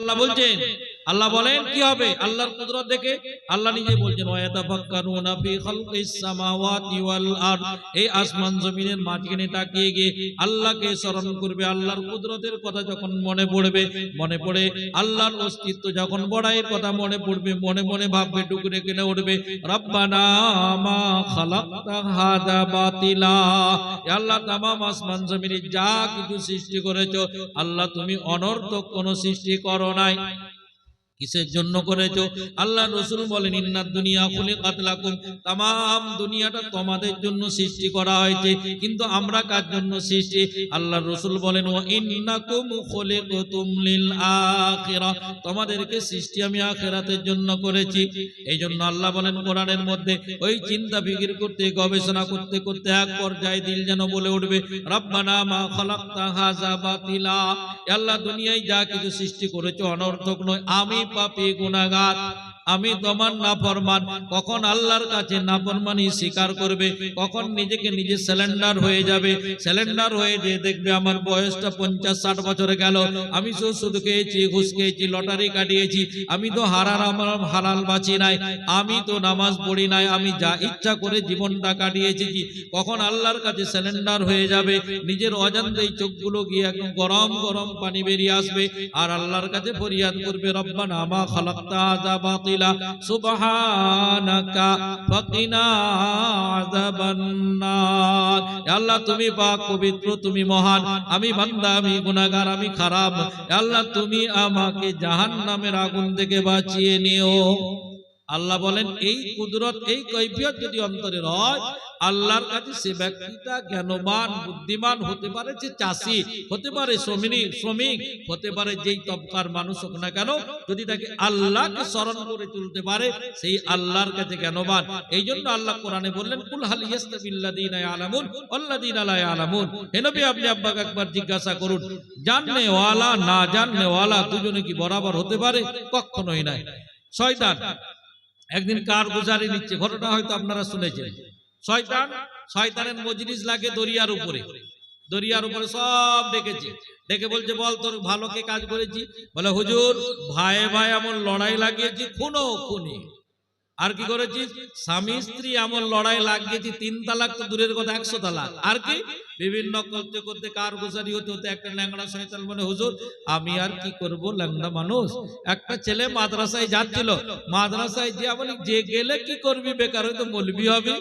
আল্লাহ বলছেন আল্লাহ বলেন, কি হবে? আল্লাহর কুদরত দেখে আল্লাহ নিজে বলছেন, ওয়ায়াতাফাক্কারুনা ফি খালকিস সামাওয়াতি ওয়াল আরদ। এই আসমান জমিনের মাঝখানে তাকিয়ে গিয়ে আল্লাহকে স্মরণ করবে, আল্লাহর কুদরতের কথা যখন মনে পড়বে, মনে পড়ে আল্লাহর অস্তিত্ব যখন বড়াইয়ের কথা মনে পড়বে, মনে মনে ভাববে, টুকরে কেনে উঠবে, রব্বানা মা খালাকতা হাদা বাতিলা। আল্লাহ তামাম আসমান জমিনে যা কিছু সৃষ্টি করেছ, আল্লাহ তুমি অনর্থক কোনো সৃষ্টি করো নাই। কিসের জন্য করেছ? আল্লাহ রসুল বলেন ইন্নার দুনিয়া খুলে কাতলাকুম তাম দুনিয়াটা তোমাদের জন্য সৃষ্টি করা হয়েছে। কিন্তু আমরা কার জন্য সৃষ্টি? আল্লাহ রসুল বলেন ও ইন্নাকুম খুলিকতুম লিল আখিরা। তোমাদেরকে সৃষ্টি আমি আখিরাতের জন্য করেছি। এই জন্য আল্লাহ বলেন, কোরআনের মধ্যে ওই চিন্তা ফিকির করতে, গবেষণা করতে করতে এক পর্যায়ে দিল যেন বলে উঠবে, রব্বানা মা খালাকতা হাযা বাতিলা। আল্লাহ দুনিয়ায় যা কিছু সৃষ্টি করেছ অনর্থক নয়, আমি পাপী গুনাহগার। আমি তোমার না নাফরমান। কখন আল্লাহর কাছে না নাফরমানি স্বীকার করবে? কখন নিজেকে নিজে সিলিন্ডার হয়ে যাবে? সিলিন্ডার হয়ে যে দেখবে আমার বয়সটা পঞ্চাশ ষাট বছরে গেল। আমি তো শুধু খেয়েছি ঘুষ খেয়েছি লটারি কাটিয়েছি। আমি তো হারার আমার হারাল বাঁচি নাই। আমি তো নামাজ পড়ি নাই। আমি যা ইচ্ছা করে জীবনটা কাটিয়েছি। কখন আল্লাহর কাছে সিলিন্ডার হয়ে যাবে? নিজের অজান্তেই চোখগুলো গিয়ে একদম গরম গরম পানি বেরিয়ে আসবে। আর আল্লাহর কাছে ফরিয়াদ করবে রব্বানা আমা খালাকতা বাতিলা নার হে আল্লাহ তুমি পাক পবিত্র, তুমি মহান। আমি বান্দা, আমি গুনাহগার, আমি খারাপ। আল্লাহ তুমি আমাকে জাহান্নামের আগুন থেকে বাঁচিয়ে নিও। আল্লাহ বলেন, এই কুদরত, এই কৈফিয়ত যদি অন্তরে হয় আল্লাহর কাছে সে ব্যক্তিটা জ্ঞানবান, বুদ্ধিমান হতে পারে যে চাষি, হতে পারে শ্রমিক শ্রমিক, হতে পারে যেই তবকার মানুষ হোক না কেন, যদি তাকে আল্লাহকে স্মরণ করে তুলতে পারে, সেই আল্লাহর কাছে জ্ঞানবান। এই জন্য আল্লাহ কোরআনে বললেন, কুল হাল ইয়াস্তাবিল্লাযীনা ইয়ালামুন, ওয়াল্লাযীনা লা ইয়ালামুন। হে নবী, আপনি আব্বাকে একবার জিজ্ঞাসা করুন জাননে ওয়ালা, না জাননে ওয়ালা, দুজনে কি বরাবর হতে পারে? কখনোই নাই। শয়তান একদিন কার গুজারি নিচ্ছে? ঘটনা হয়তো আপনারা শুনেছেন। শয়তান, শয়তানের মজলিস লাগে দরিয়ার উপরে। দরিয়ার উপরে সব ডেকেছে। ডেকে বলছে, বল তোর ভালোকে কাজ করেছি। বলে, হুজুর, ভাই ভাই এমন লড়াই লাগিয়েছি খুনো খুনি। আর কি করেছিস? স্বামী, স্ত্রী এমন লড়াই লাগিয়েছি, তিন তালাক তো দূরের কথা, একশো তালাক। আর কি? বিভিন্ন করতে করতে কার গোসারি হতে হতে একটা ল্যাংড়া শয়তান বলে, হুজুর, আমি আর কি করব, ল্যাংড়া মানুষ? একটা ছেলে মাদ্রাসায় যাচ্ছিল। মাদ্রাসায় যে বলি, যে গেলে কি করবি বেকার হয়তো মলবি হবে,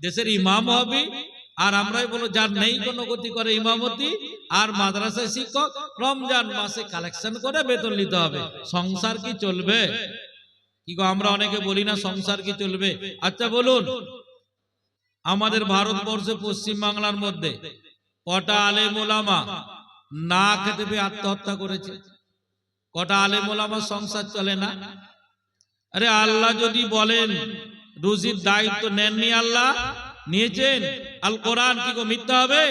দেশের ইমাম হবে। আর আমরাই বলো, যার নেই কোনো গতি করে ইমামতি, আর মাদ্রাসায় শিক্ষক, রমজান মাসে কালেকশন করে বেতন নিতে হবে। সংসার কি চলবে? কি গো, আমরা অনেকে বলি না সংসার কি চলবে? আচ্ছা বলুন। আমাদের ভারতবর্ষে পশ্চিম বাংলার মধ্যে কটা আলে মোলামা না খেতে পেয়ে আত্মহত্যা করেছে? কটা আলে মোলামা সংসার চলে না? আরে আল্লাহ যদি বলেন, রুজির দায়িত্ব নেননি আল্লাহ? নিয়েছেন? আল কোরআন কি গো মিথ্যা হবে?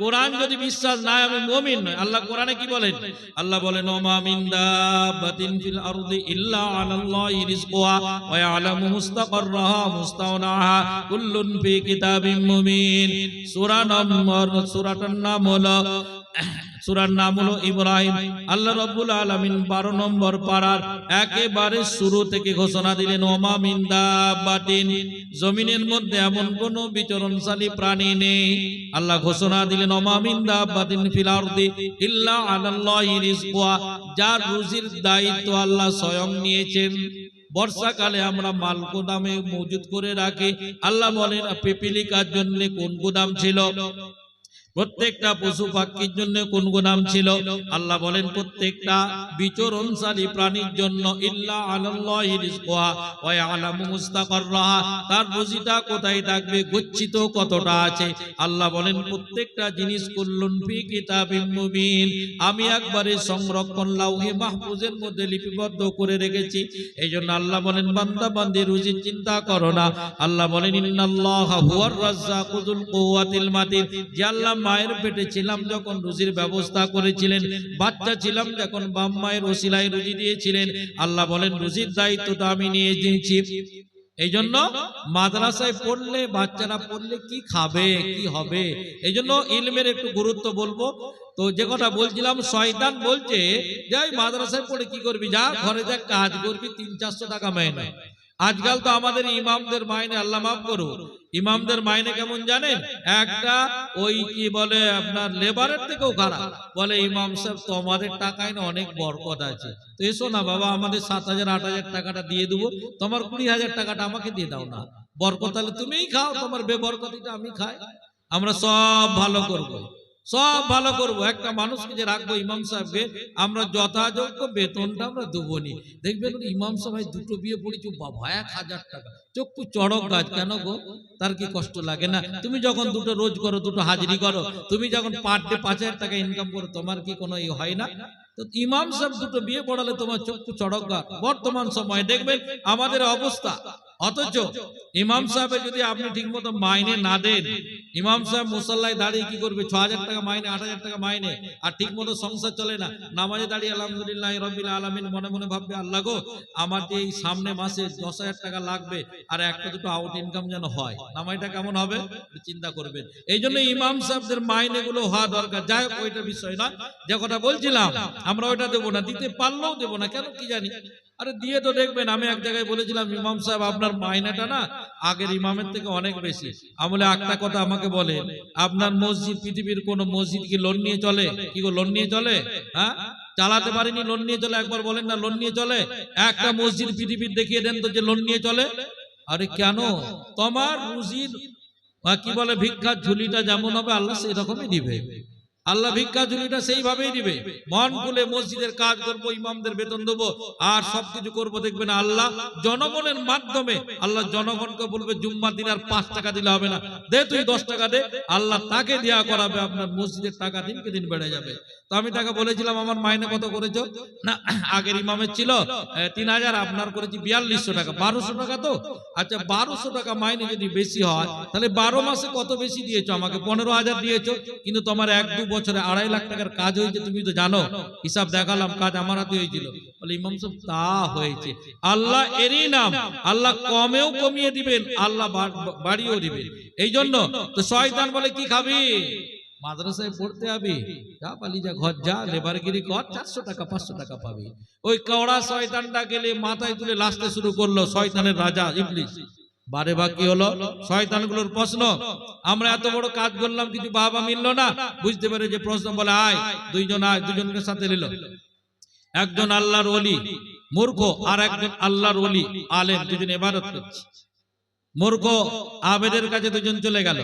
কোরআন যদি বিশ্বাস না আমি মুমিন নয় আল্লাহ কোরআনে কি বলেন? আল্লাহ বলেন, ওমা মিন দাবাতিন ফিল আরদি ইল্লা আলাল্লাহি রিজকুহা ওয়া ইয়ালামু মুস্তাকাররাহা মুস্তাওনাহা কুল্লুন ফি কিতাবিম মুবিন। সূরা নম্বর, সূরাটার নাম হলো সূরার নাম হলো ইব্রাহিম। আল্লাহ রাব্বুল আলামিন 12 নম্বর পারার একেবারে শুরু থেকে ঘোষণা দিলেন, ওমা মিন দাবাতিন জমিনের মধ্যে এমন কোন বিচরণশালী প্রাণী নেই। আল্লাহ ঘোষণা দিলেন, ওমা মিন দাবাতিন ফিল আরদি ইল্লা আলাল্লাহি রিজকুহা যার রুজির দায়িত্ব আল্লাহ স্বয়ং নিয়েছেন। বর্ষাকালে আমরা মাল গোদামে মজুদ করে রাখি। আল্লাহ বলেন, পিপিলিকার জন্য কোন গোদাম ছিল? প্রত্যেকটা পশু পাখির জন্য কোন গুনাম ছিল? আল্লাহ বলেন, প্রত্যেকটা বিচরণশালী প্রাণীর জন্য ইল্লা তার রুজিটা কোথায় থাকবে? গচ্ছিত কতটা আছে? আল্লাহ বলেন, প্রত্যেকটা জিনিস কুল্লুন ফি কিতাবিম মুবিন। আমি একবারে সংরক্ষণ লাউহে মাহফুজের মধ্যে লিপিবদ্ধ করে রেখেছি। এই জন্য আল্লাহ বলেন, বান্দা বান্দি রুজির চিন্তা করো না। আল্লাহ বলেন, ইন্নাল্লাহা হুয়ার রাজ্জাকুল কুওয়াতিল মাতিন যে আল্লাহ মায়ের পেটে ছিলাম, যখন রুজির ব্যবস্থা করেছিলেন। বাচ্চা ছিলাম, যখন বাম মায়ের ওসিলায় রুজি দিয়েছিলেন। আল্লাহ বলেন, রুজির দায়িত্বটা আমি নিয়ে নিয়েছি। এই জন্য মাদ্রাসায় পড়লে, বাচ্চারা পড়লে কি খাবে, কি হবে? এই জন্য ইলমের একটু গুরুত্ব বলব। তো যে কথা বলছিলাম, শয়তান বলছে যে মাদ্রাসায় পড়ে কি করবি? যা, ঘরে যা কাজ করবি, তিন চারশো টাকা মাইনে। আজকাল তো আমাদের ইমামদের মাইনে, আল্লাহ মাফ করো ইমামদের মাইনে কেমন জানেন? একটা, ওই কি বলে আপনার লেবারের থেকেও খারাপ। বলে, ইমাম সাহেব, তোমাদের টাকায় না অনেক বরকত আছে। তো এসো না বাবা, আমাদের সাত হাজার, আট হাজার টাকাটা দিয়ে দেবো। তোমার কুড়ি হাজার টাকাটা আমাকে দিয়ে দাও না। বরকত তাহলে তুমিই খাও, তোমার বেবরকতিটা আমি খাই। আমরা সব ভালো করব। সব ভালো করব। একটা মানুষকে যে রাখব ইমাম সাহেবকে, আমরা যথাযোগ্য বেতনটা আমরা দেবো নি দেখবেন ইমাম সাহেব দুটো বিয়ে পড়েছি বাবা এক হাজার টাকা। চক্ষু চড়ক গাছ কেন গো? তার কি কষ্ট লাগে না? তুমি যখন দুটো রোজ করো, দুটো হাজিরি করো, তুমি যখন পার ডে পাঁচ হাজার টাকা ইনকাম করো, তোমার কি কোনো ই হয় না? তো ইমাম সাহেব দুটো বিয়ে পড়ালে তোমার চক্ষু চড়ক গাছ বর্তমান সময়ে দেখবেন আমাদের অবস্থা। অথচ ইমাম সাহেবের যদি আপনি ঠিকমতো মাইনে না দেন ইমাম সাহেব মুসাল্লায় দাঁড়িয়ে কি করবে? ছ হাজার টাকা মাইনে আট হাজার টাকা মাইনে আর ঠিক মতো সংসার চলে না। নামাজে দাঁড়িয়ে আলহামদুলিল্লাহ রবিল আলমিন মনে মনে ভাববে আল্লাহ গো আমার যে এই সামনে মাসে দশ হাজার টাকা লাগবে আর একটা দুটো আউট ইনকাম যেন হয়। নামাজটা কেমন হবে? চিন্তা করবেন। এই জন্য ইমাম সাহেবদের মাইনে গুলো হওয়া দরকার। যাই হোক ওইটা বিষয় না। যে কথা বলছিলাম আমরা ওইটা দেবো না দিতে পারলেও দেবো না। কেন কি জানি? আরে দিয়ে তো দেখবেন, আমি এক জায়গায় বলেছিলাম, ইমাম সাহেব, আপনার মাইনাটা না আগের ইমামের থেকে অনেক বেশি। আমলে একটা কথা আমাকে বলে, আপনার মসজিদ, পৃথিবীর কোন মসজিদ কি লোন নিয়ে চলে? কি গো, লোন নিয়ে চলে? হ্যাঁ? চালাতে পারিনি, লোন নিয়ে চলে? একবার বলেন না, লোন নিয়ে চলে? একটা মসজিদ পৃথিবীর দেখিয়ে দেন তো যে লোন নিয়ে চলে? আরে কেন? তোমার রুজির কি বলে, ভিক্ষার ঝুলিটা যেমন হবে, আল্লাহ সেই রকমই দিবে। আল্লাহ ভিক্ষা ঝুলিটা সেইভাবেই দিবে। মন খুলে মসজিদের কাজ করব, ইমামদের বেতন দেবো, আর সবকিছু করব, দেখবেন আল্লাহ জনগণের মাধ্যমে, আল্লাহ জনগণকে বলবে, জুম্মার দিন আর পাঁচ টাকা দিলে হবে না। দে তুই দশ টাকা দে, আল্লাহ তাকে দেয়া করাবে, আপনার মসজিদের টাকা দিনকে দিন বেড়ে যাবে। তো আমি তাকে বলেছিলাম, আমার মাইনে কত করেছ? না, আগের ইমামের ছিল তিন হাজার, আপনার করেছি বিয়াল্লিশশো টাকা, বারোশো টাকা তো। আচ্ছা বারোশো টাকা মাইনে যদি বেশি হয়, তাহলে বারো মাসে কত বেশি দিয়েছ? আমাকে পনেরো হাজার দিয়েছ, কিন্তু তোমার এক, দু বছরে আড়াই লাখ টাকার কাজ হয়েছে, তুমি তো জানো, হিসাব দেখালাম, কাজ আমার হাতে হয়েছিল। বলে, ইমাম সাহেব, তা হয়েছে। আল্লাহ এরই নাম, আল্লাহ কমেও কমিয়ে দিবেন, আল্লাহ বাড়িয়েও দিবেন। এই জন্য তো শয়তান বলে, কি খাবি? মাদ্রাসায় পড়তে হবে যা পালি যা ঘর যা লেবারগিরি কর চারশো টাকা পাঁচশো টাকা পাবি। ওই কওড়া শয়তানটা গেলে মাথায় তুলে লাসতে শুরু করল শয়তানের রাজা ইবলিস। বারে বাকি হলো শয়তানগুলোর প্রশ্ন আমরা এত বড় কাজ করলাম কিছু বাবা মিললো না। বুঝতে পেরে যে প্রশ্ন বলে আয় দুইজন আয় দুজনকে সাথে নিল। একজন আল্লাহর অলি মূর্খ আর একজন আল্লাহর অলি আলেম দুজন এবারত করছে। মূর্খ আবেদের কাছে দুজন চলে গেল।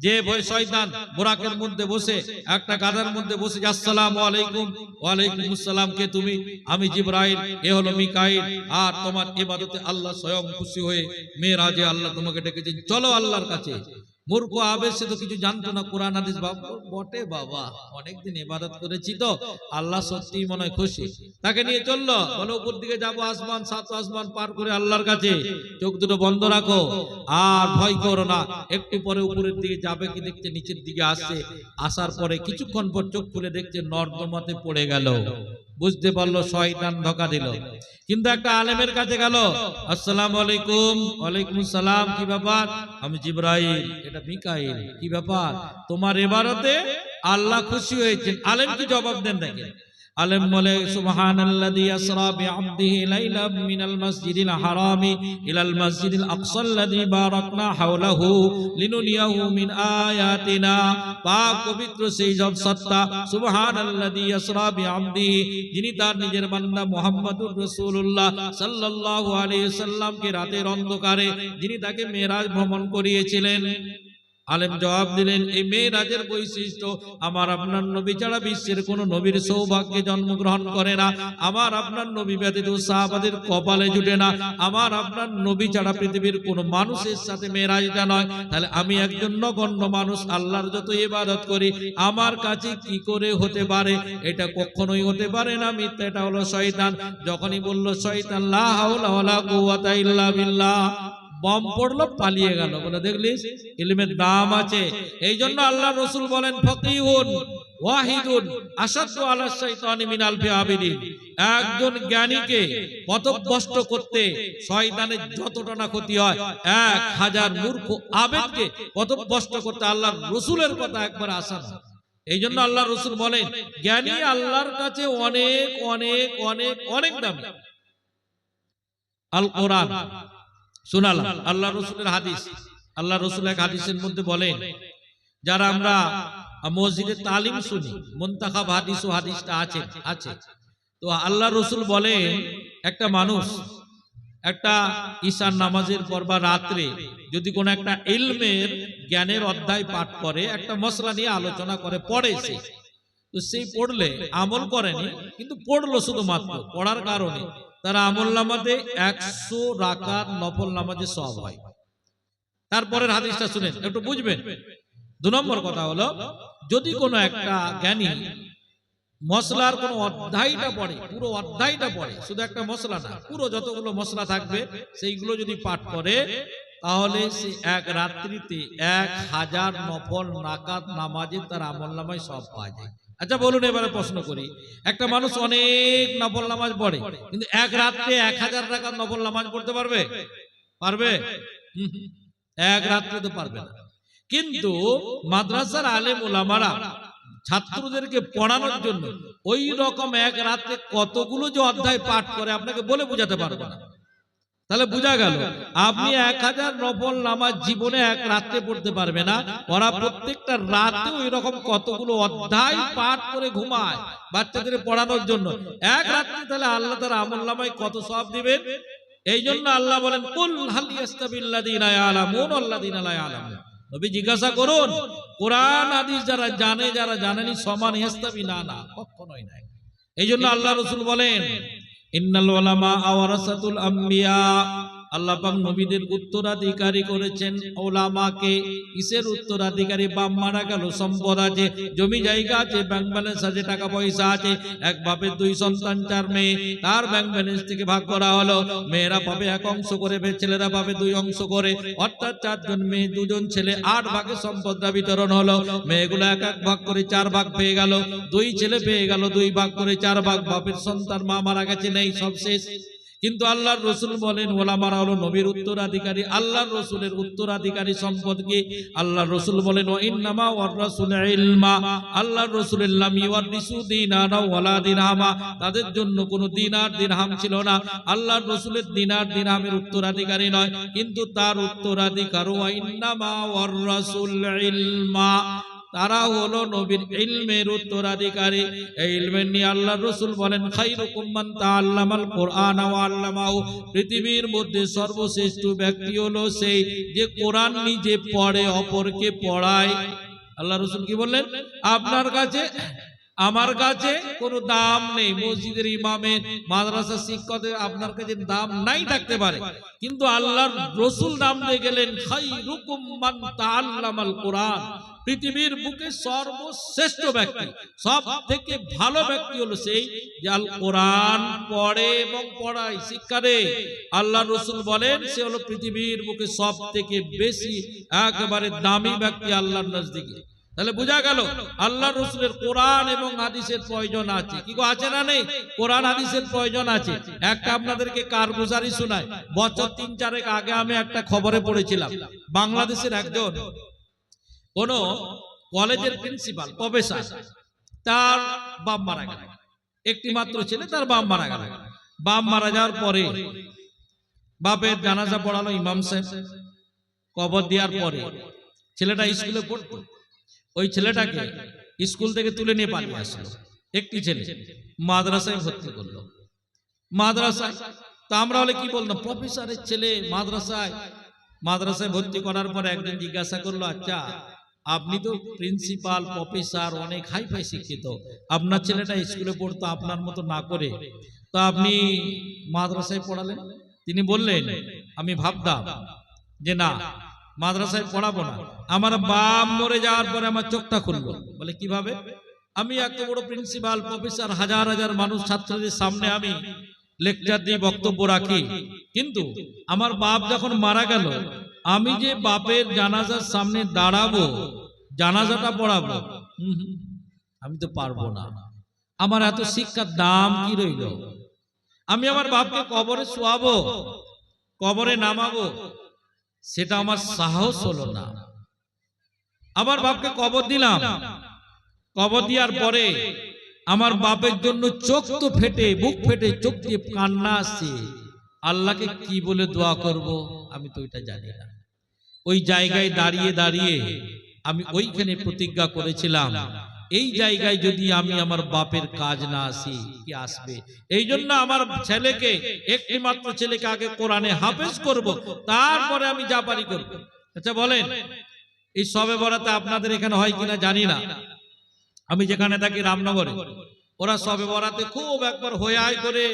যে ভয় শয়তান বোরাকের মধ্যে বসে, একটা গাধার মধ্যে বসে, আসসালাম আলাইকুম। ওয়ালাইকুম আসসালাম, কে তুমি? আমি জিব্রাইল, এ হলো মিকাইল। আর তোমার ইবাদতে আল্লাহ স্বয়ং খুশি হয়ে মেয়েরাজে আল্লাহ তোমাকে ডেকেছেন। চলো আল্লাহর কাছে। মূর্খ আবেশ তো কিছু জানতো না, কোরআন, হাদিস বটে বাবা। অনেকদিন ইবাদত করেছি তো, আল্লাহ সত্যি মনে হয় খুশি। তাকে নিয়ে চলল, বলো উপর দিকে যাব আসমান, সাত আসমান পার করে আল্লাহর কাছে। চোখ দুটো বন্ধ রাখো, আর ভয় করো না। একটু পরে উপরের দিকে যাবে কি দেখছে, নিচের দিকে আসছে। আসার পরে কিছুক্ষণ পর চোখ খুলে দেখছে, নর্দমাতে পড়ে গেল। বুঝতে পারল, শয়তান ধোকা দিল। কিন্তু একটা আলেমের কাছে গেল, আসসালাম আলাইকুম, ওয়ালাইকুম সালাম, কি ব্যাপার? আমি জিব্রাহিম এটা মিকাইল, কি ব্যাপার? তোমার এবারতে আল্লাহ খুশি হয়েছে আলেম কি জবাব দেন দেখেন। আলেম বলে সুবহানাল্লাযী আয়াতিনা। যিনি তার নিজের রাতের অন্ধকারে যিনি তাকে মেরাজ ভ্রমণ করিয়েছিলেন। আলেম জবাব দিলেন, এই মেয়েরাজের বৈশিষ্ট্য, আমার আপনার নবী ছাড়া বিশ্বের কোন নবীর সৌভাগ্যে জন্মগ্রহণ করে না। আমার আপনার নবী ব্যতীত সাহাবাদের কপালে জুটে না। আমার আপনার নবী ছাড়া পৃথিবীর কোন মানুষের সাথে মেয়েরাজটা নয়। তাহলে আমি একজন নগণ্য মানুষ, আল্লাহর যত ইবাদত করি, আমার কাছে কি করে হতে পারে? এটা কখনোই হতে পারে না, মিথ্যা। এটা হলো শয়তান। যখনই বলল, শয়তান, লা হাওলা ওয়ালা কুওয়াতা ইল্লা বিল্লাহ। বম পড়ল, পালিয়ে গেল। বলে দেখলিস ইলমের দাম আছে। এই জন্য আল্লাহ রসুল বলেন, ফকিহুন, ওয়াহিদুন আসাদু আলা শাইতানি মিন আলফি আবিদিন একজন জ্ঞানীকে পথভ্রষ্ট করতে শয়তানের যতটা না ক্ষতি হয়, এক হাজার মূর্খ আবেদকে পথভ্রষ্ট করতে আল্লাহ রসুলের কথা একবার আসান এই জন্য আল্লাহ রসুল বলেন, জ্ঞানী আল্লাহর কাছে অনেক অনেক অনেক অনেক দামি। আল কোরআন। শুনালাম। আল্লাহ রসুলের হাদিস। আল্লাহ রসুল এক হাদিসের মধ্যে বলেন, যারা আমরা মসজিদে তালিম শুনি, মন্তাখাব হাদিস ও হাদিসটা আছে আছে। তো আল্লাহ রসুল বলেন, একটা মানুষ একটা ঈশান নামাজের পর বা রাত্রে যদি কোনো একটা ইলমের জ্ঞানের অধ্যায় পাঠ করে, একটা মশলা নিয়ে আলোচনা করে, পড়ে সে। তো সেই পড়লে আমল করেনি, কিন্তু পড়ল শুধুমাত্র, পড়ার কারণে। তারা আমল নামাজে একশো রাকাত নফল নামাজে সব হয়। তারপরের হাদিসটা শুনেন, একটু বুঝবেন? দু নম্বর কথা হলো, যদি কোনো একটা জ্ঞানী মশলার কোন অধ্যায়টা পড়ে, পুরো অধ্যায়টা পড়ে, শুধু একটা মশলা না, পুরো যতগুলো মশলা থাকবে, সেইগুলো যদি পাঠ করে, তাহলে সে এক রাত্রিতে এক হাজার নফল নাকাত নামাজে তার আমল নামায় সব পাওয়া যায়। আচ্ছা বলুন এবারে প্রশ্ন করি। একটা মানুষ অনেক নফল নামাজ পড়ে, কিন্তু এক রাত্রে এক হাজার টাকার নফল নামাজ পড়তে পারবে? পারবে। এক রাত্রে তো পারবে না। কিন্তু মাদ্রাসার আলেম ওলামারা ছাত্রদেরকে পড়ানোর জন্য ওই রকম এক রাত্রে কতগুলো যে অধ্যায় পাঠ করে আপনাকে বলে বোঝাতে পারব না। তাহলে বোঝা গেল, আপনি এক হাজার নফল নামাজ জীবনে এক রাত্রে পড়তে পারবে না, ওরা প্রত্যেকটা রাতে ওই রকম কতগুলো অধ্যায় পাঠ করে ঘুমায় বাচ্চাদের পড়ানোর জন্য। এক রাত্রে তাহলে আল্লাহ তার আমল নামায় কত সব দিবেন? এই জন্য আল্লাহ বলেন, কুল নবী জিজ্ঞাসা করুন, কোরআন, হাদিস যারা জানে, যারা জানেনি, সমান ইস্তাবি না? না কখনোই নাই। এই জন্য আল্লাহ রসুল বলেন ইন্নাল ওলামা আওয়ারাসাতুল আম্বিয়া আল্লাহ পাক নবীদের উত্তরাধিকারী করেছেন। ওলামাকে কিসের উত্তরাধিকারী? বাপ মারা গেল, সম্পদ আছে, জমি জায়গা আছে ব্যাংক ব্যালেন্স আছে, টাকা পয়সা আছে, এক বাপের দুই সন্তান, চার মেয়ে। তার ব্যাংক ব্যালেন্স থেকে ভাগ করা হলো। মেয়েরা পাবে এক অংশ করে, ছেলেরা পাবে দুই অংশ করে। অর্থাৎ চারজন মেয়ে, দুজন ছেলে, আট ভাগে সম্পদটা বিতরণ হলো। মেয়েগুলো এক এক ভাগ করে চার ভাগ পেয়ে গেল। দুই ছেলে পেয়ে গেল, দুই ভাগ করে চার ভাগ। বাপের সন্তান, মা মারা গেছে, নেই, সব শেষ। কিন্তু আল্লাহর রসুল বলেন, ওলামারা হলো নবীর উত্তরাধিকারী, আল্লাহর রসুলের উত্তরাধিকারী সম্পদ কি? আল্লাহর রসুল বলেন ইন্নামা ওয়ার রাসূল আল্লাহর রসুলের লাম ইওয়ারিসু দিনারা ওয়ালা দিরহামা তাদের জন্য কোনো দিনার দিরহাম ছিল না। আল্লাহর রসুলের দিনার দিরহামের উত্তরাধিকারী নয়, কিন্তু তার উত্তরাধিকার ও ইন্নামা ওয়ার রাসূল তারা হলো নবীর ইলমের উত্তরাধিকারী। এই ইলমের নিয়ে আল্লাহ রসুল বলেন, খাইরুকুম মান তাআল্লামাল কোরআন ওয়া আল্লামাহু। পৃথিবীর মধ্যে সর্বশ্রেষ্ঠ ব্যক্তি হলো সেই যে কোরআন নিজে পড়ে, অপরকে পড়ায়। আল্লাহ রসুল কি বললেন? আপনার কাছে, আমার কাছে কোনো দাম নেই। মসজিদের ইমামের মাদ্রাসা শিক্ষকের আপনার কাছে দাম নাই থাকতে পারে। কিন্তু আল্লাহর রসুল দাম দিয়ে গেলেন, খাইরুকুম মান তাআল্লামাল কোরআন। পৃথিবীর বুকে সর্বশ্রেষ্ঠ ব্যক্তি। সব থেকে ভালো ব্যক্তি হলো সেই যে আল কোরআন পড়ে এবং পড়ায়। শিক্ষা দেয়। আল্লাহ রসুল বলেন, সে হলো পৃথিবীর বুকে সব থেকে বেশি একেবারে দামি ব্যক্তি আল্লাহর নজদিকে। তাহলে বোঝা গেল, আল্লাহ রসুলের কোরআন এবং হাদিসের প্রয়োজন আছে। কি আছে না নেই? কোরআন, হাদিসের প্রয়োজন আছে। একটা আপনাদেরকে কারগুজারি শোনায়। বছর তিন চারেক আগে আমি একটা খবরে পড়েছিলাম। বাংলাদেশের একজন কোন কলেজের প্রিন্সিপাল প্রফেসর তার বাপ মারা গেল। একটি মাত্র ছেলে, তার বাপ মারা গেল। বাপ মারা যাওয়ার পরে বাপের জানাজা পড়ালো ইমাম সাহেব। কবর দেওয়ার পরে ছেলেটা স্কুলে পড়তো। ওই ছেলেটাকে স্কুল থেকে তুলে নিয়ে পালিয়ে আসলো। একটি ছেলে মাদ্রাসায় ভর্তি করল। মাদ্রাসায় তো আমরা হলে কি বললাম প্রফেসরের ছেলে মাদ্রাসায়। মাদ্রাসায় ভর্তি করার পরে একদিন জিজ্ঞাসা করল আচ্ছা আপনি তো প্রিন্সিপাল প্রফেসর অনেক হাই ফাই শিক্ষিত। আপনার ছেলেটা স্কুলে পড়তো আপনার মতো না করে। তো আপনি মাদ্রাসায় পড়ালেন? তিনি বললেন, আমি ভাবতাম যে না, মাদ্রাসায় পড়াবো না। আমার বাপ মরে যাওয়ার পরে আমার চোখটা খুললো। বলে, কীভাবে? আমি এত বড় প্রিন্সিপাল প্রফেসর হাজার হাজার মানুষ, ছাত্রদের সামনে আমি লেকচার দিয়ে বক্তব্য রাখি। কিন্তু আমার বাপ যখন মারা গেল আমি যে বাপের জানাজার সামনে দাঁড়াবো, জানাজাটা পড়াবো আমি তো পারব না। আমার এত শিক্ষার দাম কি রইল? আমি আমার বাপকে কবরে শোয়াবো, কবরে নামাবো, সেটা আমার সাহস হলো না। আমার বাপকে কবর দিলাম। কবর দেওয়ার পরে আমার বাপের জন্য চোখ তো ফেটে, বুক ফেটে, চোখ দিয়ে কান্না আসছে। আল্লাহকে কি বলে দোয়া করব? আমি তো ওইটা জানি না। ওই জায়গায় দাঁড়িয়ে দাঁড়িয়ে আমি ওইখানে প্রতিজ্ঞা করেছিলাম, এই জায়গায় যদি আমি আমার বাপের কাজ না আসি, কি আসবে? এই জন্য আমার ছেলেকে একটি মাত্র ছেলেকে আগে কোরআনে হাফেজ করব, তারপরে আমি যা পারি করব। আচ্ছা বলেন, এই সবে বরাতে আপনাদের এখানে হয় কিনা জানি না। আমি যেখানে থাকি রামনগরে, ওরা সবে বরাতে খুব একবার হয়ে আয় করে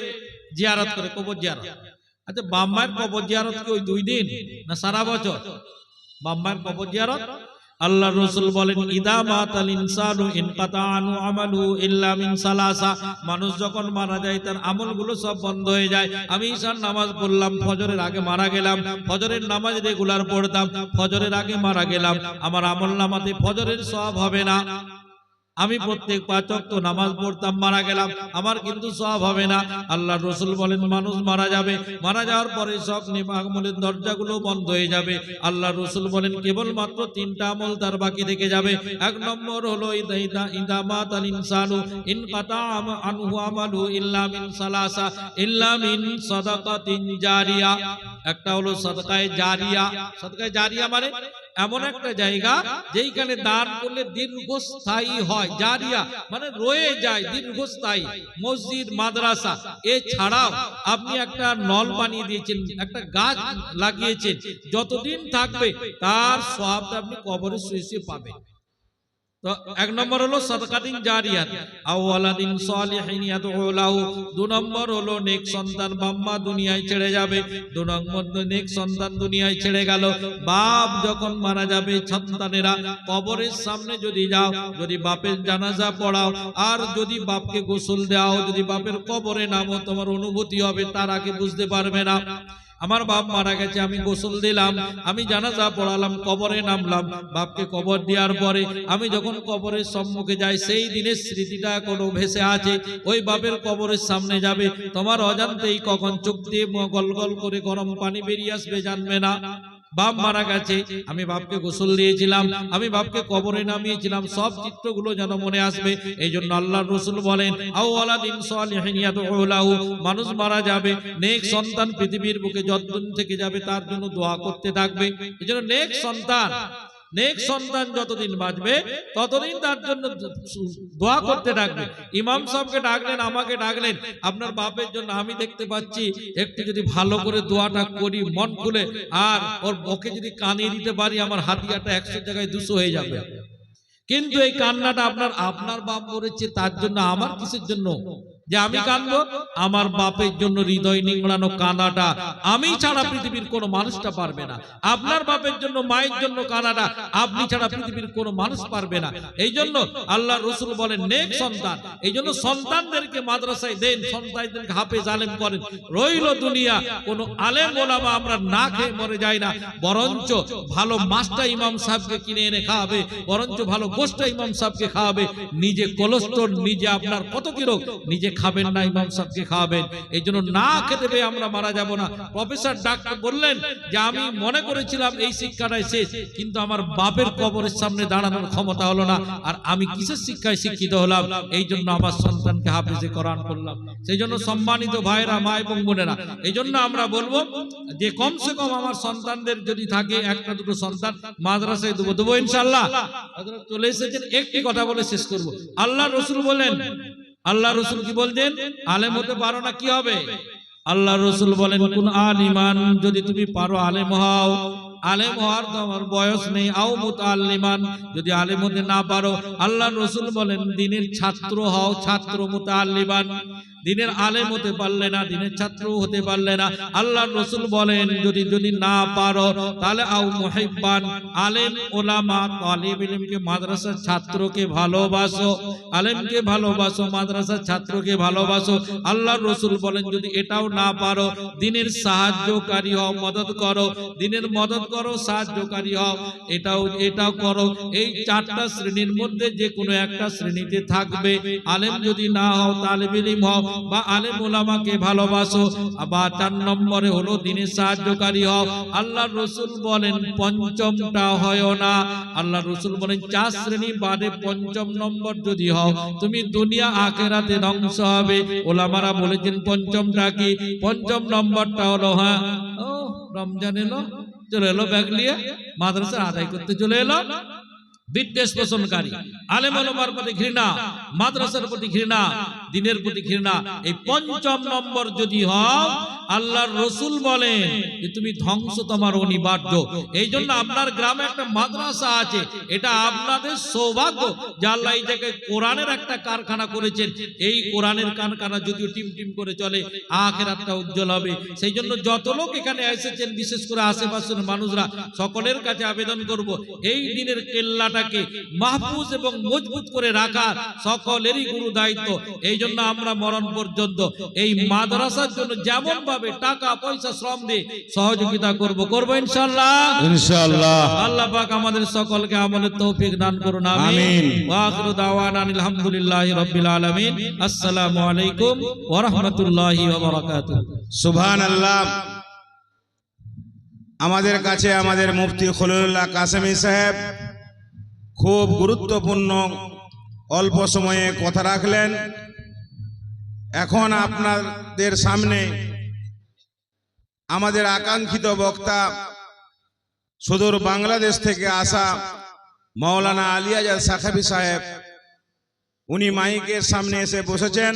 জিয়ারত করে, কবর জিয়ারত। আচ্ছা বাম্মায়ের কবর জিয়ারত কি ওই দুই দিন না সারা বছর? বাম্মায়ের কবর জিয়ারত? আল্লাহ রসুল বলেন, ইদা মাতাল ইনসানু ইনকাতা আনু আমালু ইল্লা মিন সালাসা। মানুষ যখন মারা যায়, তার আমলগুলো সব বন্ধ হয়ে যায়। আমি ঈশান নামাজ পড়লাম, ফজরের আগে মারা গেলাম, ফজরের নামাজ রেগুলার পড়তাম, ফজরের আগে মারা গেলাম। আমার আমল নামাতে ফজরের সব হবে না। আমি প্রত্যেক পাচক তো নামাজ পড়তাম মারা গেলাম। আমার কিন্তু সব হবে না। আল্লাহ রসুল বলেন মানুষ মারা যাবে। মারা যাওয়ার পরে সব আমলের দরজাগুলো বন্ধ হয়ে যাবে। আল্লাহ রসুল বলেন কেবলমাত্র তিনটা আমল তার বাকি থেকে যাবে। এক নম্বর হলো ইনসানু ইন আনহু আমালু সালাসা ইল্লা সাদাকাতিন জারিয়া। একটা হলো সাদকায়ে জারিয়া। সাদকায়ে জারিয়া মানে? এমন একটা জায়গা যেইখানে দান করলে দীর্ঘস্থায়ী হয় জারিয়া মানে রয়ে যায় দীর্ঘস্থায়ী। মসজিদ মাদ্রাসা এছাড়াও আপনি একটা নল বানিয়ে দিয়েছেন একটা গাছ লাগিয়েছেন। যতদিন থাকবে তার সবটা আপনি কবরে শুয়ে শুয়ে পাবেন। এক নম্বর হলো সদকাতিন জারিয়াত। আওয়ালাদিন সালিহিন ইয়াদউ লাহু। দু নম্বর হলো নেক সন্তান বাম্মা দুনিয়ায় ছেড়ে যাবে। দু নম্বর নেক সন্তান দুনিয়ায় ছেড়ে গেল। বাপ যখন মারা যাবে, সন্তানেরা কবরের সামনে যদি যাও, যদি বাপের জানাজা পড়াও, আর যদি বাপকে গোসল দাও যদি বাপের কবরে নামো, তোমার অনুভূতি হবে, তার আগে বুঝতে পারবে না। আমার বাপ মারা গেছে, আমি গোসল দিলাম, আমি জানাজা পড়ালাম, কবরে নামলাম। বাপকে কবর দেওয়ার পরে আমি যখন কবরের সম্মুখে যাই, সেই দিনের স্মৃতিটা কোনো ভেসে আছে। ওই বাপের কবরের সামনে যাবে, তোমার অজান্তেই কখন চোখ দিয়ে গল গল করে গরম পানি বেরিয়ে আসবে জানবে না। বাপ মারা গেছে। আমি বাপকে গোসল দিয়েছিলাম, আমি বাপকে কবরে নামিয়েছিলাম, সব চিত্রগুলো যেন মনে আসবে। এই জন্য আল্লাহ রসুল বলেন মানুষ মারা যাবে, নেক সন্তান পৃথিবীর বুকে যতদিন থেকে যাবে, তার জন্য দোয়া করতে থাকবে। এই জন্য নেক সন্তান নেক সন্তান যতদিন বাঁচবে, ততদিন তার জন্য দোয়া করতে থাকবে ইমাম সাহেবকে ডাকলেন, আমাকে ডাকলেন, আপনার বাপের জন্য আমি দেখতে পাচ্ছি, একটু যদি ভালো করে দোয়াটা করি, মন খুলে, আর ওর ওকে যদি কানিয়ে দিতে পারি, আমার হাতিয়াটা একশো জায়গায় দুশো হয়ে যাবে। কিন্তু এই কান্নাটা আপনার আপনার বাপ করেছে, তার জন্য, আমার কিসের জন্য? যে আমি কাঁদবো আমার বাপের জন্য হৃদয় নিংড়ানো কাঁদাটা আমি ছাড়া পৃথিবীর কোনো মানুষটা পারবে না। আপনার বাপের জন্য মায়ের জন্য কাঁদাটা আপনি ছাড়া পৃথিবীর কোনো মানুষ পারবে না। এই জন্য আল্লাহ রসুল বলেন নেক সন্তান এই জন্য সন্তানদেরকে মাদ্রাসায় দেন সন্তানদেরকে হাফেজ আলেম করেন। রইল দুনিয়া কোন আলেম ওলামা আমরা না খেয়ে মরে যাই না। বরঞ্চ ভালো মাস্টার ইমাম সাহেবকে কিনে এনে খাওয়াবে। বরঞ্চ ভালো গোষ্ঠা ইমাম সাহেবকে খাওয়াবে। নিজে কোলেস্ট্রল নিজে আপনার কত কি রোগ নিজে খাবেন না, ইমাম সাহেবকে খাওয়াবেন। এই জন্য না খেতে পেয়ে আমরা মারা যাব না। প্রফেসর ডাক্তার বললেন যে, আমি মনে করেছিলাম এই শিক্ষাটাই শেষ, কিন্তু আমার বাপের কবরের সামনে দাঁড়ানোর ক্ষমতা হলো না, আর আমি কিসের শিক্ষায় শিক্ষিত হলাম? এই জন্য আমার সন্তানকে হাফেজে কোরআন করলাম সেই জন্য সম্মানিত ভাইরা মা এবং বোনেরা, এই জন্য আমরা বলব যে, কমসে কম আমার সন্তানদের যদি থাকে, একটা দুটো সন্তান মাদ্রাসায় দেবো দেবো ইনশাল্লাহ চলে এসেছেন, একটি কথা বলে শেষ করব। আল্লাহ রসুল বলেন আল্লাহ রসুল কি বলছেন আলেম হতে পারো না, কি হবে? আল্লাহ রসুল বলেন, কোন আলিমান যদি তুমি পারো আলেম হও, আলেম হওয়ার তো আমার বয়স নেই, আও আলিমান যদি আলেম হতে না পারো। আল্লাহ রসুল বলেন, দিনের ছাত্র হও, ছাত্র মুতাল্লিমান দিনের আলেম হতে পারলে না দিনের ছাত্র হতে পারলে না। আল্লাহ রসুল বলেন যদি যদি না পারো তাহলে আউ মুহিব্বান আলেম ওলামা তালিব ইলমকে মাদ্রাসার ছাত্রকে ভালোবাসো আলেমকে ভালোবাসো মাদ্রাসার ছাত্রকে ভালোবাসো। আল্লাহ রসুল বলেন যদি এটাও না পারো দিনের সাহায্যকারী হও মদত করো। দিনের মদত করো সাহায্যকারী হও এটাও এটাও করো। এই চারটা শ্রেণির মধ্যে যে কোনো একটা শ্রেণীতে থাকবে। আলেম যদি না হও তালেব ইলম হও বা আলেম ওলামাকে ভালোবাসো। বা চার নম্বরে হলো দিনের সাহায্যকারী হও। আল্লাহ রসুল বলেন, পঞ্চমটা হয় না। আল্লাহ রসুল বলেন, চার শ্রেণি বাদে পঞ্চম নম্বর যদি হও, তুমি দুনিয়া আখেরাতে ধ্বংস হবে। ওলামারা বলেছেন, পঞ্চমটা কি? পঞ্চম নম্বরটা হলো হ্যাঁ ও, রমজান এলো, চলে এলো ব্যাগ নিয়ে, মাদ্রাসা আদায় করতে চলে এলো। বিদ্বেষ পোষণকারী। আলেম আলমার প্রতি ঘৃণা, মাদ্রাসার প্রতি ঘৃণা, দিনের প্রতি ঘৃণা, এই পঞ্চম নম্বর যদি হও আল্লাহর রসুল বলেন যে তুমি ধ্বংস তোমার অনিবার্য। এই জন্য আপনার গ্রামে একটা মাদ্রাসা আছে, এটা আপনাদের সৌভাগ্য যে আল্লাহ এই জায়গায় কোরআনের একটা কারখানা করেছেন। এই কোরআনের কারখানা যদিও টিম টিম করে চলে, আখেরাতটা উজ্জ্বল হবে। সেই জন্য যত লোক এখানে এসেছেন, বিশেষ করে আশেপাশের মানুষরা, সকলের কাছে আবেদন করব, এই দিনের কেল্লাটাকে মাহফুজ এবং মজবুত করে রাখা সকলেরই গুরু দায়িত্ব। এই জন্য আমরা মরণ পর্যন্ত এই মাদ্রাসার জন্য যেমন ভাবে টাকা পয়সা শ্রম দিয়ে সহযোগিতা করব করব ইনশাআল্লাহ। ইনশাআল্লাহ। আল্লাহ পাক আমাদের সকলকে আমলের তৌফিক দান করুন আমিন। ওয়া আখিরু দাওয়ানা আলহামদুলিল্লাহি রাব্বিল আলামিন। আসসালামু আলাইকুম ওয়া রাহমাতুল্লাহি ওয়া বারাকাতুহু। সুবহান আল্লাহ আমাদের কাছে আমাদের মুফতি খলিলুল্লাহ কাসেমি সাহেব খুব গুরুত্বপূর্ণ। অল্প সময়ে কথা রাখলেন। এখন আপনাদের সামনে আমাদের আকাঙ্ক্ষিত বক্তা সুদূর বাংলাদেশ থেকে আসা মাওলানা আলিয়াজাদ সাখাবি সাহেব, উনি মাইকের সামনে এসে বসেছেন।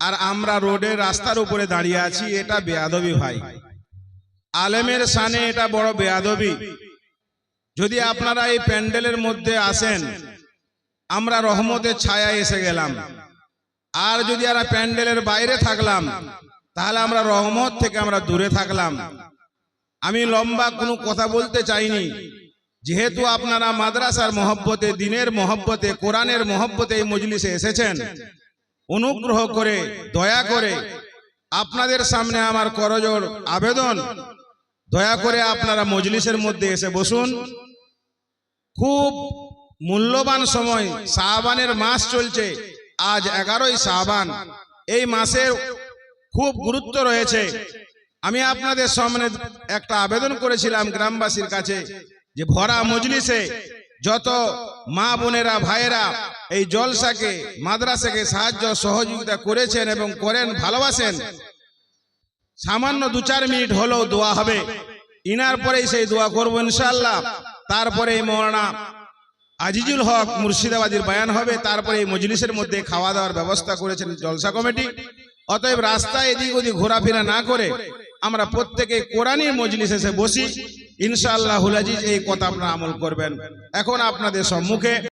আর আমরা রোডের রাস্তার উপরে দাঁড়িয়ে আছি, এটা বেয়াদবি ভাই। আলেমের সানে এটা বড় বেয়াদবি। যদি আপনারা এই প্যান্ডেলের মধ্যে আসেন, আমরা রহমতের ছায়ায় এসে গেলাম। আর যদি আমরা প্যান্ডেলের বাইরে থাকলাম, তাহলে আমরা রহমত থেকে আমরা দূরে থাকলাম। আমি লম্বা কোনো কথা বলতে চাইনি। যেহেতু আপনারা মাদ্রাসার মহব্বতে, দিনের মহব্বতে, কোরআনের মহব্বতে এই মজলিসে এসেছেন, অনুগ্রহ করে, দয়া করে আপনাদের সামনে আমার করজোর আবেদন দয়া করে আপনারা মজলিসের মধ্যে এসে বসুন। খুব মূল্যবান সময় শাহবানের মাস চলছে। আজ এগারোই শাহবান। এই মাসের খুব গুরুত্ব রয়েছে। আমি আপনাদের সামনে একটা আবেদন করেছিলাম গ্রামবাসীর কাছে যে ভরা মজলিসে যত মা বোনেরা ভাইয়েরা এই জলসাকে মাদ্রাসাকে সাহায্য সহযোগিতা করেছেন এবং করেন ভালোবাসেন। সামান্য দু চার মিনিট হলেও দোয়া হবে। ইনার পরেই সেই দোয়া করব ইনশাল্লাহ তারপরে মৌলানা আজিজুল হক মুর্শিদাবাদের বয়ান হবে। তারপরে এই মজলিসের মধ্যে খাওয়া দাওয়ার ব্যবস্থা করেছেন জলসা কমিটি। অতএব রাস্তায় এদিক ওদিক ঘোরাফেরা না করে আমরা প্রত্যেকে কোরআনী মজলিস এসে বসি। ইনশাআল্লাহ হুলাজিজ এই কথা আপনারা আমল করবেন। এখন আপনাদের সম্মুখে